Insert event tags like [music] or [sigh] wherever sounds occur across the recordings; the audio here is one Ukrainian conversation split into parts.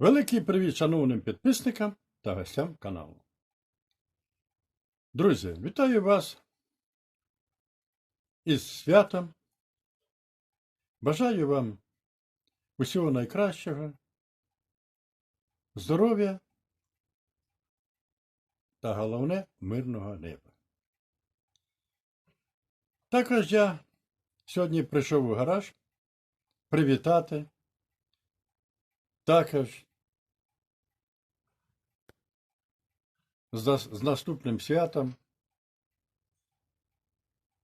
Великий привіт шановним підписникам та гостям каналу. Друзі, вітаю вас із святом. Бажаю вам усього найкращого, здоров'я та головне мирного неба. Також я сьогодні прийшов у гараж привітати також з, наступним святом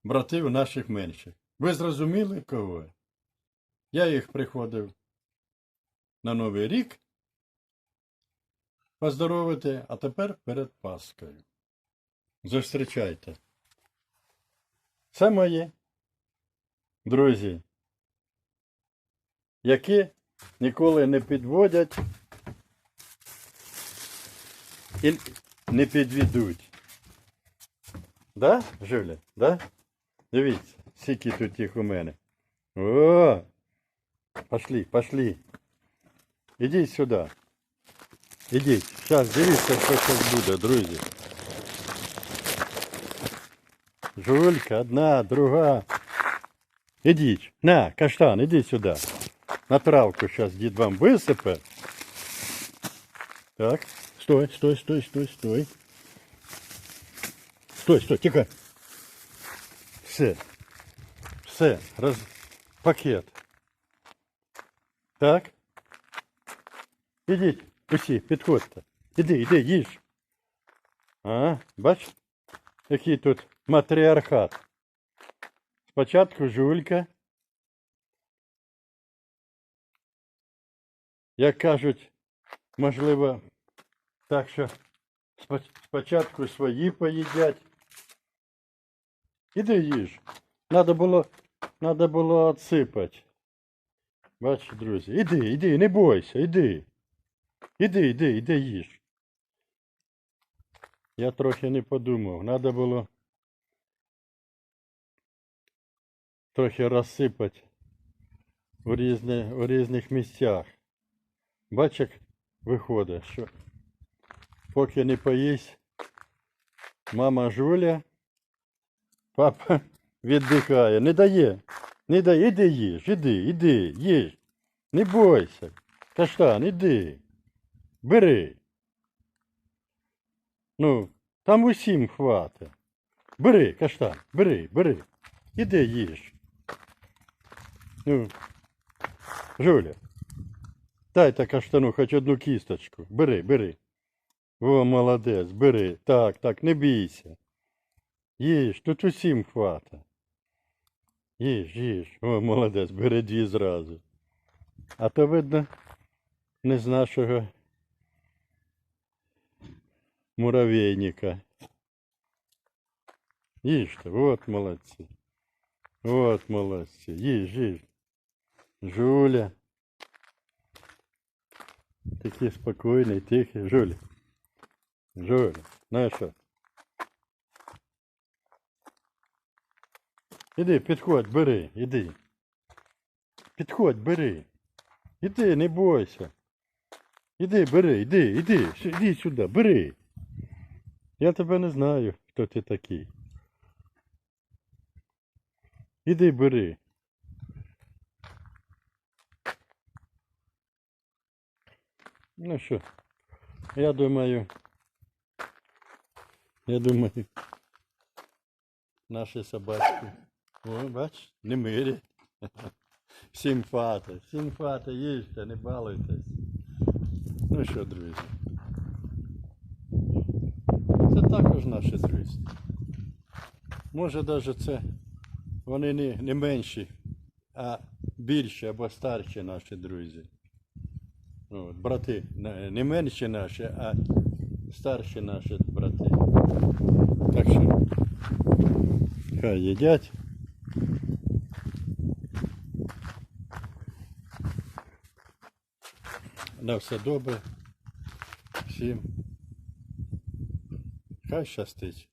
братів наших менших. Ви зрозуміли кого? Я їх приходив на Новий рік поздоровити, а тепер перед Паскою. Зустрічайте. Це мої друзі, які ніколи не підводять не підведуть. Да, Жуля? Да? Дивіться, скільки тут їх у мене. О! Пошли, пошли. Ідіть сюди. Ідіть. Зараз дивіться, що зараз буде, друзі. Жулька, одна, друга. Ідіть. На, каштан, ідіть сюди. На травку зараз дід вам висипе. Так. Стой, стой, стой, стой, стой. Стой, стой, тихо. Все. Все. Роз... Пакет. Так. Ідіть, усі, підходьте. Іди, іди, їж. А, бач, який тут матріархат. Спочатку жулька. Як кажуть, можливо, так що спочатку свої поїдять. Іди їж. Надо було, надо було отсипати. Бачиш, друзі, іди, іди, не бойся, іди. Іди, іди, іди їж. Я трохи не подумав. Надо було трохи розсипати у, різне, у різних місцях. Бач, як виходить, що поки не поїсть мама Жуля, папа [laughs] віддихає. Не дає. Не дає. Іди їж, іди, іди, їж. Не бойся. Каштан, іди. Бери. Ну, там усім хватить. Бери, каштан, бери, бери. Іди їж. Ну, Жуля, дайте каштану хоч одну кісточку. Бери, бери. О, молодець, бери. Так, так, не бійся. Їж, тут усім хвата. Їж, їж. О, молодець, бери дві зразу. А то видно не з нашого муравейника. Їжте, от молодці. От молодці. Їж, їж. Жуля. Такий спокійний, тихий. Жуля. Жуля. Ну що? Іди, підходь, бери, іди. Підходь, бери. Іди, не бойся. Іди, бери, іди, іди, іди сюди, бери. Я тебе не знаю, хто ти такий. Іди, бери. Ну що, я думаю, [laughs] я думаю, наші собачки. О, бач, не мирі. [laughs] Сімфати, сімфати, їжте, не балуйтесь. Ну що, друзі. Це також наші друзі. Може навіть це вони не, не менші, а більші або старші наші друзі. От, брати не менші наші, а старші наші брати. Так що хай їдять. На все добре. Всім. Хай щастить.